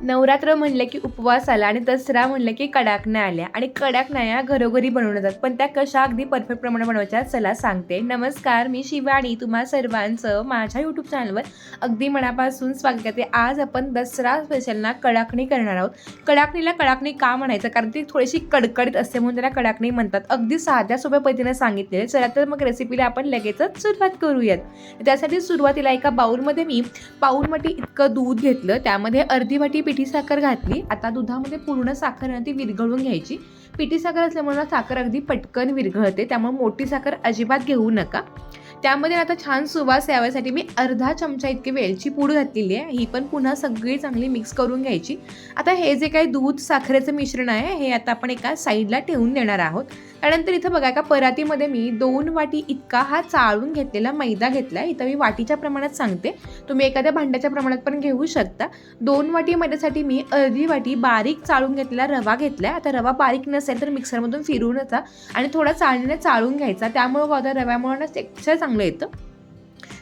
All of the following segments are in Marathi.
नवरात्र म्हणलं की उपवास आला आणि दसरा म्हणलं की कडाकण्या आल्या. आणि कडाकण्या या घरोघरी बनवल्या जातात. पण त्या कशा अगदी परफेक्ट प्रमाणे बनवायच्या चला सांगते. नमस्कार मी शिवानी तुम्हा सर्वांचं माझ्या यूट्यूब चॅनलवर अगदी मनापासून स्वागत करते. आज आपण दसरा स्पेशलना कडाकणी करणार आहोत. कडाकणीला कडाकणी का म्हणायचं? कारण ती थोडीशी कडकडीत असते म्हणून त्याला कडाकणी म्हणतात. अगदी साध्या सोप्या पद्धतीने सांगितलेले चला तर मग रेसिपीला आपण लगेचच सुरुवात करूयात. त्यासाठी सुरुवातीला एका बाउलमध्ये मी पाऊल इतकं दूध घेतलं. त्यामध्ये अर्धी वाटी पिठी साखर घातली. आता दुधामध्ये पूर्ण साखर ती विरघळून घ्यायची. पिठी साखर असल्यामुळे साखर अगदी पटकन विरघळते. त्यामुळे मोठी साखर अजिबात घेऊ नका. त्यामध्ये आता छान सुवास याव्यासाठी मी अर्धा चमचा इतकी वेलची पूड घातलेली आहे. ही पण पुन्हा सगळी चांगली मिक्स करून घ्यायची. आता हे जे काही दूध साखरेचं मिश्रण आहे हे आता आपण एका साईडला ठेवून देणार आहोत. त्यानंतर इथं बघा एका परातीमध्ये मी दोन वाटी इतका हा चाळून घेतलेला मैदा घेतला आहे इथं मी वाटीच्या प्रमाणात सांगते. तुम्ही एखाद्या भांड्याच्या प्रमाणात पण घेऊ शकता. दोन वाटी मैद्यासाठी मी अर्धी वाटी बारीक चाळून घेतलेला रवा घेतला आता रवा बारीक नसेल तर मिक्सरमधून फिरवूनचा आणि थोडा चाळणीने चाळून घ्यायचा. त्यामुळे बघा रव्यामुळे ना टेक्स्चर चांगलं येतं.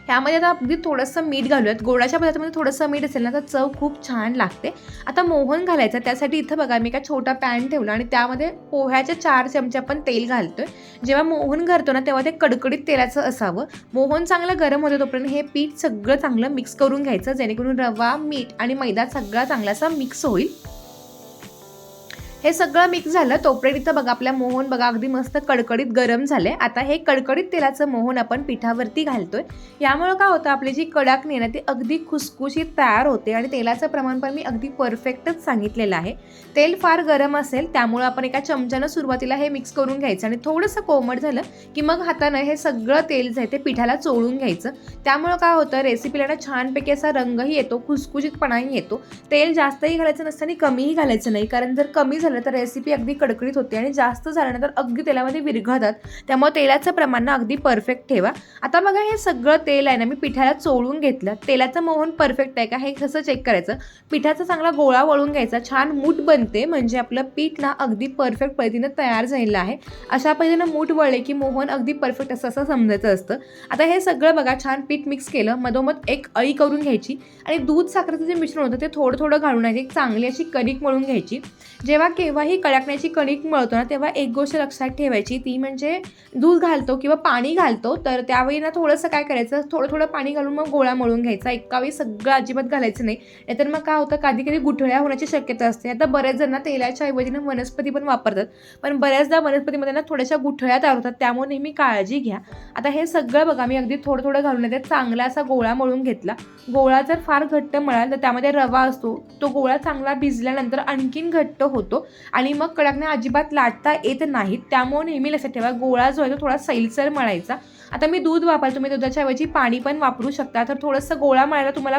ह्यामध्ये आता अगदी थोडंसं मीठ घालूयात. गोडाच्या पदार्थामध्ये थोडंसं मीठ असेल ना तर चव खूप छान लागते. आता मोहन घालायचं त्यासाठी इथं बघा मी एका छोटा पॅन ठेवला आणि त्यामध्ये पोह्याच्या चार चमचे आपण तेल घालतोय. जेव्हा मोहन करतो ना तेव्हा ते कडकडीत तेलाचं असावं. मोहन चांगलं गरम होतं तोपर्यंत हे पीठ सगळं चांगलं मिक्स करून घ्यायचं जेणेकरून रवा मीठ आणि मैदा सगळा चांगलासा मिक्स होईल. हे सगळं मिक्स झालं. तोपर्यंत इथं बघा आपल्या मोहन बघा अगदी मस्त कडकडीत गरम झाले. आता हे कडकडीत तेलाचं मोहन आपण पिठावरती घालतोय. यामुळं काय होतं आपली जी कडाकणी आहे ना ती अगदी खुसखुशीत तयार होते. आणि तेलाचं प्रमाण पण मी अगदी परफेक्टच सांगितलेलं आहे. तेल फार गरम असेल त्यामुळं आपण एका चमच्यानं सुरुवातीला हे मिक्स करून घ्यायचं. आणि थोडंसं कोमट झालं की मग हातानं हे सगळं तेल जे आहे ते पिठाला चोळून घ्यायचं. त्यामुळं काय होतं रेसिपीला ना छानपैकी असा रंगही येतो खुसखुशीतपणाही येतो. तेल जास्तही घालायचं नसतं आणि कमीही घालायचं नाही. कारण जर कमी झालं तर रेसिपी अगदी कडकडीत होते आणि जास्त झालं तर अगदी तेलामध्ये विरघळतात. त्यामुळे तेलाचं प्रमाण ना अगदी परफेक्ट ठेवा. आता बघा हे सगळं तेल आहे ना मी पिठाला चोळून घेतलं. तेलाचं मोहन परफेक्ट आहे का? हे कसं चेक करायचं? पिठाचा चांगला गोळा वळून घ्यायचा. छान मूठ बनते म्हणजे आपलं पीठ ना अगदी परफेक्ट पद्धतीनं तयार झालेलं आहे. अशा पद्धतीनं मूठ वळले की मोहन अगदी परफेक्ट असं असं समजायचं असतं. आता हे सगळं बघा छान पीठ मिक्स केलं. मधोमध एक अळी करून घ्यायची. आणि दूध साखरेचं जे मिश्रण होतं ते थोडं थोडं घालून आहे एक चांगली अशी कणिक मळून घ्यायची. जेव्हा केव्हाही कडाकण्याची कणिक मळतो ना तेव्हा एक गोष्ट लक्षात ठेवायची ती म्हणजे दूध घालतो किंवा पाणी घालतो तर त्यावेळी ना थोडंसं काय करायचं थोडं थोडं पाणी घालून मग गोळा मळून घ्यायचा. एका वेळी सगळं अजिबात घालायचं नाही. नाहीतर मग काय होतं कधी कधी गुठळ्या होण्याची शक्यता असते. आता बऱ्याच जण ना तेलाच्या ऐवजीनं वनस्पती पण वापरतात. पण बऱ्याचदा वनस्पतीमध्ये ना थोड्याशा गुठळ्या तयार होतात. त्यामुळे नेहमी काळजी घ्या. आता हे सगळं बघा मी अगदी थोडं थोडं घालून येते. चांगला असा गोळा मळून घेतला. गोळा जर फार घट्ट मळाल तर त्यामध्ये रवा असतो. तो गोळा चांगला भिजल्यानंतर आणखीन घट्ट होतो. आणि मग कडाकण्या अजिबात लाटता येत नाहीत. त्यामुळे नेहमी लक्षात ठेवा गोळा जो आहे तो थोडा सैलसर मळायचा. आता मी दूध वापर तुम्ही दुधाच्या ऐवजी पाणी पण वापरू शकता. तर थोडंसं गोळा मळायला तुम्हाला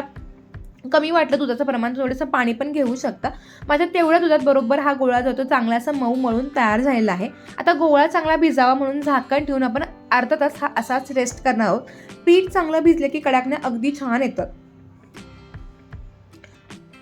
कमी वाटलं दुधाचं प्रमाण थोडंसं पाणी पण घेऊ शकता. माझ्या तेवढ्या दुधात बरोबर हा गोळा जो तो चांगला असा मऊ मळून तयार झालेला आहे. आता गोळा चांगला भिजावा म्हणून झाकण ठेवून आपण अर्धा तास हा असाच रेस्ट करणार आहोत. पीठ चांगलं भिजले की कडाकण्या अगदी छान येतात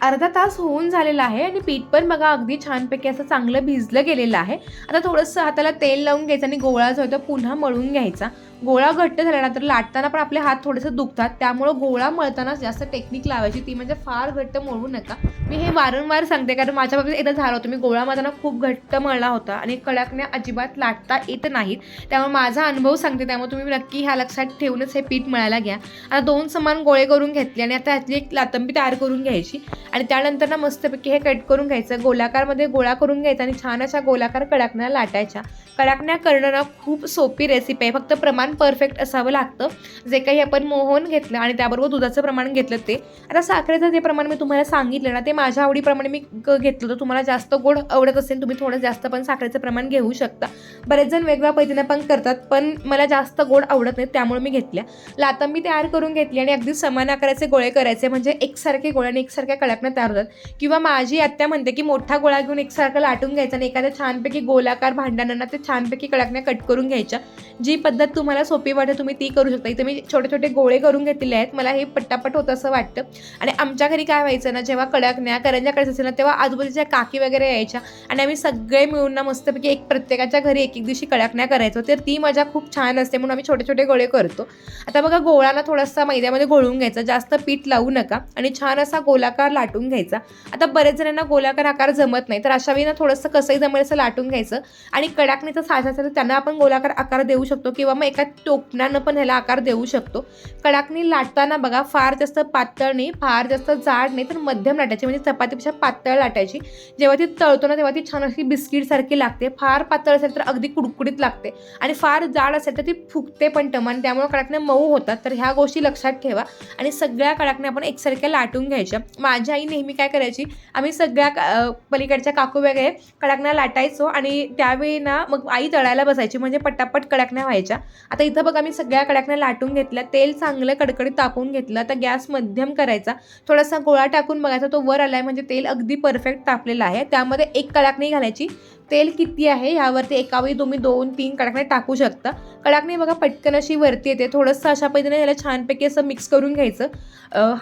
अर्धा तास होऊन झालेला आहे आणि पीठ पण बघा अगदी छानपैकी असं चांगलं भिजलं गेलेलं आहे. आता थोडंसं हाताला तेल लावून घ्यायचं आणि गोळा जो आहे तो पुन्हा मळून घ्यायचा. गोळा घट्ट झाल्यानंतर लाटताना पण आपले हात थोडेसे दुखतात. त्यामुळं गोळा मळताना जास्त टेक्निक लावायची ती म्हणजे फार घट्ट मळू नका. मी हे वारंवार सांगते कारण माझ्या बाबतीत एकदा झालं होतं. मी गोळा मळताना खूप घट्ट मळला होता आणि कडाकण्या अजिबात लाटता येत नाहीत. त्यामुळे माझा अनुभव सांगते. त्यामुळे तुम्ही नक्की ह्या लक्षात ठेवूनच हे पीठ मळायला घ्या. आता दोन समान गोळे करून घेतले आणि आता ह्यातली एक लातंबी तयार करून घ्यायची. आणि त्यानंतर ना मस्तपैकी हे कट करून घ्यायचं. गोलाकारमध्ये गोळा करून घ्यायचा आणि छान अशा गोलाकार कडाकण्या लाटायच्या. कडाकण्या करणं ना खूप सोपी रेसिपी आहे. फक्त प्रमाण परफेक्ट असावं लागतं. जे काही आपण मोहन घेतलं आणि त्याबरोबर दुधाचं प्रमाण घेतलं ते. आता साखरेचं जे प्रमाण मी तुम्हाला सांगितलं ना ते माझ्या आवडीप्रमाणे मी घेतलं. तर तुम्हाला जास्त गोड आवडत असेल तुम्ही थोडं जास्त पण साखरेचं प्रमाण घेऊ शकता. बरेच जण वेगळ्या पद्धतीने पण करतात पण मला जास्त गोड आवडत नाही त्यामुळे मी घेतल्या. लातंबी तयार करून घेतली आणि अगदी समान आकाराचे गोळे करायचे. म्हणजे एकसारखे गोळे आणि एकसारख्या कडाकण्या तयार होतात. किंवा माझी आत्या म्हणते की मोठा गोळा घेऊन एकसारखं लाटून घ्यायचा आणि एखाद्या छानपैकी गोलाकार भांडणांना ते छानपैकी कडाकण्या कट करून घ्यायच्या. जी पद्धत तुम्हाला सोपी वाटत तुम्ही ती करू शकता. इथे मी छोटे छोटे गोळे करून घेतलेले आहेत. मला हे पट्टापट होतं असं वाटतं. आणि आमच्या घरी काय व्हायचं ना जेव्हा कडाकण्या करंजा करायचं असेल ना तेव्हा आजूबाजूच्या काकी वगैरे यायच्या आणि आम्ही सगळे मिळून ना मस्तपैकी एक प्रत्येकाच्या घरी एक एक दिवशी कडाकण्या करायचो. तर ती मजा खूप छान असते. म्हणून आम्ही छोटे छोटे गोळे करतो. आता बघा गोळाला थोडासा मैद्यामध्ये घोळून घ्यायचा. जास्त पीठ लावू नका. आणि छान असा गोलाकार लाटून लाटून घ्यायचा. आता बरेच जणांना गोलाकार आकार जमत नाही तर अशा वेळी ना थोडंसं कसंही जमेल असं लाटून घ्यायचं. आणि कडाकणीचं साचा असेल तर त्यांना आपण गोलाकार आकार देऊ शकतो किंवा मग एका टोपणानं पण ह्याला आकार देऊ शकतो. कडाकणी लाटताना बघा फार जास्त पातळ नाही फार जास्त जाड नाही तर मध्यम लाटायची म्हणजे चपातीपेक्षा पातळ लाटायची. जेव्हा ती तळतो ना तेव्हा ती छान अशी बिस्किटसारखी लागते फार पातळ असेल तर अगदी कुडकुडीत लागते. आणि फार जाड असेल तर ती फुगते पण टमान त्यामुळे कडाकण्या मऊ होतात. तर ह्या गोष्टी लक्षात ठेवा. आणि सगळ्या कडाकण्या आपण एकसारख्या लाटून घ्यायच्या. माझ्या आई नेहमी काय करायची? आम्ही सगळ्या का- पलीकडच्या काकू वगैरे कडाकण्या लाटायचो आणि त्यावेळी ना मग आई तळायला बसायची म्हणजे पटापट कडाकण्या व्हायच्या. आता इथं बघा मी सगळ्या कडाकण्या लाटून घेतल्या तेल चांगलं कडकडीत तापवून घेतलं आता गॅस मध्यम करायचा. थोडासा गोळा टाकून बघायचा तो वर आला आहे म्हणजे तेल अगदी परफेक्ट तापलेलं आहे. त्यामध्ये एक कडाकणी घालायची तेल किती आहे ह्यावरती एकावेळी तुम्ही दोन तीन कडाकणे टाकू शकता. कडाकणे बघा पटकन अशी वरती येते. थोडंसं अशा पद्धतीने याला छानपैकी असं मिक्स करून घ्यायचं.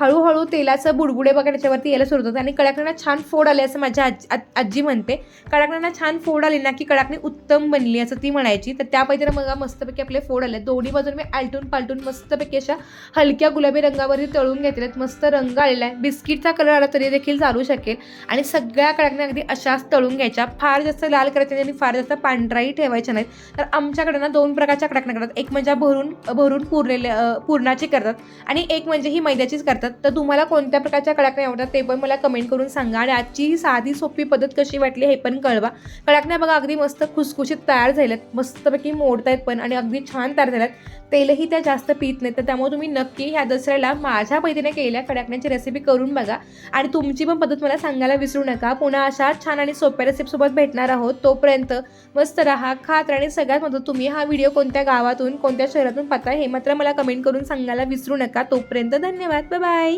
हळूहळू तेलाचं बुडबुडे बघा त्याच्यावरती यायला सुरू होतं. आणि कडाकण्यांना छान फोड आले असं माझ्या आजी आजी म्हणते. कडाकण्यांना छान फोड आली ना की कडाकणी उत्तम बनली असं ती म्हणायची. तर त्या पद्धतीने बघा मस्तपैकी आपले फोड आले. दोन्ही बाजून मी आलटून पालटून मस्तपैकी अशा हलक्या गुलाबी रंगावरती तळून घेतलेत मस्त रंग आलेला आहे. बिस्किटचा कलर आला तरी देखील चालू शकेल. आणि सगळ्या कडाकण्या अगदी अशाच तळून घ्यायच्या. फार जास्त लाल करायच्या आणि फार जास्त पांढराही ठेवायचे नाहीत. तर आमच्याकडे ना दोन प्रकारच्या कडकण्या करतात. एक म्हणजे भरून भरून पुरलेले पुरणाची करतात आणि एक म्हणजे ही मैद्याचीच करतात. तर तुम्हाला कोणत्या प्रकारच्या कडाकण्या आवडतात ते पण मला कमेंट करून सांगा आणि आजची ही साधी सोपी पद्धत कशी वाटली हे पण कळवा. कडाकण्या बघा अगदी मस्त खुसखुशीत तयार झाल्यात. मस्तपैकी मोडतायत पण आणि अगदी छान तयार झाल्यात. तेलही त्या जास्त पित नाहीत. तर त्यामुळे तुम्ही नक्की ह्या दसऱ्याला माझ्या पद्धतीने केलेल्या कडाकण्याची रेसिपी करून बघा. आणि तुमची पण पद्धत मला सांगायला विसरू नका. पुन्हा अशा छान आणि सोप्या रेसिपीसोबत भेटणार आहोत. तोपर्यंत मस्त राहा खात आणि सगळ्यात मधून तुम्ही हा व्हिडिओ कोणत्या गावातून कोणत्या शहरातून पाहता हे मात्र मला कमेंट करून सांगायला विसरू नका. तोपर्यंत धन्यवाद. बाय